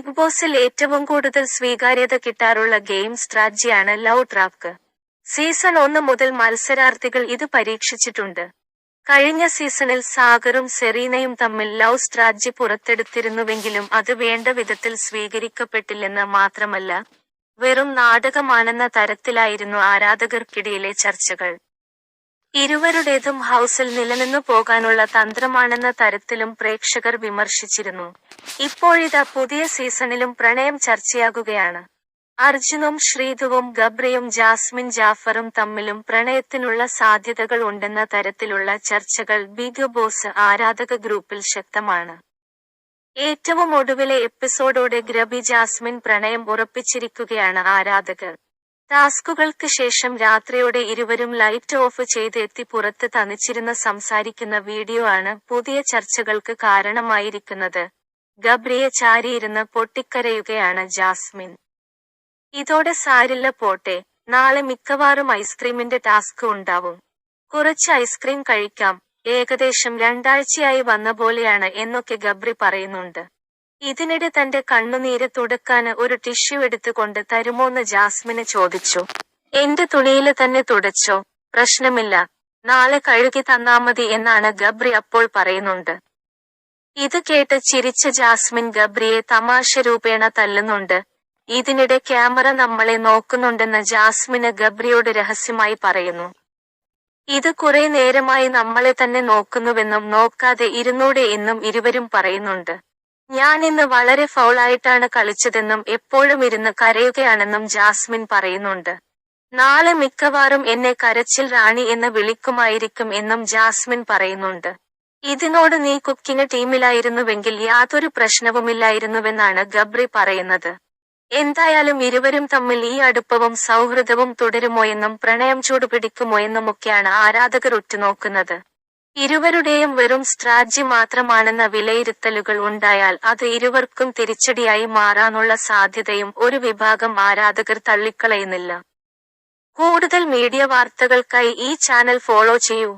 Big ബോസിൽ ഏറ്റവും കൂടുതൽ സ്വീകാര്യത കിട്ടാറുള്ള ഗെയിം സ്ട്രാറ്റജിയാണ് ലവ് ട്രാക്ക് സീസൺ ഒന്ന് മുതൽ മത്സരാർത്ഥികൾ ഇത് പരീക്ഷിച്ചിട്ടുണ്ട്. കഴിഞ്ഞ സീസണിൽ സാഗറും സെറീനയും തമ്മിൽ ലവ് സ്ട്രാറ്റജി പുറത്തെടുത്തിരുന്നുവെങ്കിലും അത് വേണ്ട വിധത്തിൽ സ്വീകരിക്കപ്പെട്ടില്ലെന്ന് മാത്രമല്ല വെറും നാടകമാണെന്ന തരത്തിലായിരുന്നു ആരാധകർക്കിടയിലെ ചർച്ചകൾ. ഇരുവരുടേതും ഹൗസിൽ നിലനിന്നു പോകാനുള്ള തന്ത്രമാണെന്ന തരത്തിലും പ്രേക്ഷകർ വിമർശിച്ചിരുന്നു. ഇപ്പോഴിതാ പുതിയ സീസണിലും പ്രണയം ചർച്ചയാകുകയാണ്. അർജുനും ശ്രീധുവും ഗബ്രയും ജാസ്മിൻ ജാഫറും തമ്മിലും പ്രണയത്തിനുള്ള സാധ്യതകൾ ഉണ്ടെന്ന തരത്തിലുള്ള ചർച്ചകൾ ബിഗ് ബോസ് ആരാധക ഗ്രൂപ്പിൽ ശക്തമാണ്. ഏറ്റവും ഒടുവിലെ എപ്പിസോഡോടെ ഗ്രബി ജാസ്മിൻ പ്രണയം ഉറപ്പിച്ചിരിക്കുകയാണ് ആരാധകർ. ടാസ്കുകൾക്ക് ശേഷം രാത്രിയോടെ ഇരുവരും ലൈറ്റ് ഓഫ് ചെയ്ത് എത്തി പുറത്ത് തനിച്ചിരുന്ന് സംസാരിക്കുന്ന വീഡിയോ ആണ് പുതിയ ചർച്ചകൾക്ക് കാരണമായിരിക്കുന്നത്. ഗബ്രിയെ ചാരിയിരുന്ന് പൊട്ടിക്കരയുകയാണ് ജാസ്മിൻ. ഇതോടെ സാരില്ല പോട്ടെ നാളെ മിക്കവാറും ഐസ്ക്രീമിന്റെ ടാസ്ക് ഉണ്ടാവും. കുറച്ച് ഐസ്ക്രീം കഴിക്കാം ഏകദേശം രണ്ടാഴ്ചയായി വന്ന പോലെയാണ് എന്നൊക്കെ ഗബ്രി പറയുന്നുണ്ട്. ഇതിനിടെ തന്റെ കണ്ണുനീര് തുടക്കാന് ഒരു ടിഷ്യൂ എടുത്തുകൊണ്ട് തരുമോന്ന് ജാസ്മിന് ചോദിച്ചു. എന്റെ തുണിയിൽ തന്നെ തുടച്ചോ. പ്രശ്നമില്ല. നാളെ കഴുകി തന്നാ മതി എന്നാണ് ഗബ്രി അപ്പോൾ പറയുന്നുണ്ട്. ഇത് കേട്ട് ചിരിച്ച ജാസ്മിൻ ഗബ്രിയെ തമാശ രൂപേണ തല്ലുന്നുണ്ട്. ഇതിനിടെ ക്യാമറ നമ്മളെ നോക്കുന്നുണ്ടെന്ന് ജാസ്മിന് ഗബ്രിയോട് രഹസ്യമായി പറയുന്നു. ഇത് കുറെ നേരമായി നമ്മളെ തന്നെ നോക്കുന്നുവെന്നും നോക്കാതെ ഇരുന്നൂടെ എന്നും ഇരുവരും പറയുന്നുണ്ട്. ഞാൻ ഇന്ന് വളരെ ഫൗളായിട്ടാണ് കളിച്ചതെന്നും എപ്പോഴും ഇരുന്ന് കരയുകയാണെന്നും ജാസ്മിൻ പറയുന്നുണ്ട്. നാളെ മിക്കവാറും എന്നെ കരച്ചിൽ റാണി എന്ന് വിളിക്കുമായിരിക്കും എന്നും ജാസ്മിൻ പറയുന്നുണ്ട്. ഇതിനോട് നീ കുക്കിംഗ് ടീമിലായിരുന്നുവെങ്കിൽ യാതൊരു പ്രശ്നവുമില്ലായിരുന്നുവെന്നാണ് ഗബ്രി പറയുന്നത്. എന്തായാലും ഇരുവരും തമ്മിൽ ഈ അടുപ്പവും സൗഹൃദവും തുടരുമോയെന്നും പ്രണയം ചൂടുപിടിക്കുമോയെന്നുമൊക്കെയാണ് ആരാധകർ ഉറ്റുനോക്കുന്നത്. ഇരുവരുടെയും വെറും സ്ട്രാറ്റജി മാത്രമാണെന്ന വിലയിരുത്തലുകൾ ഉണ്ടായാൽ അത് ഇരുവർക്കും തിരിച്ചടിയായി മാറാനുള്ള സാധ്യതയും ഒരു വിഭാഗം ആരാധകർ തള്ളിക്കളയുന്നില്ല. കൂടുതൽ മീഡിയ വാർത്തകൾക്കായി ഈ ചാനൽ ഫോളോ ചെയ്യൂ.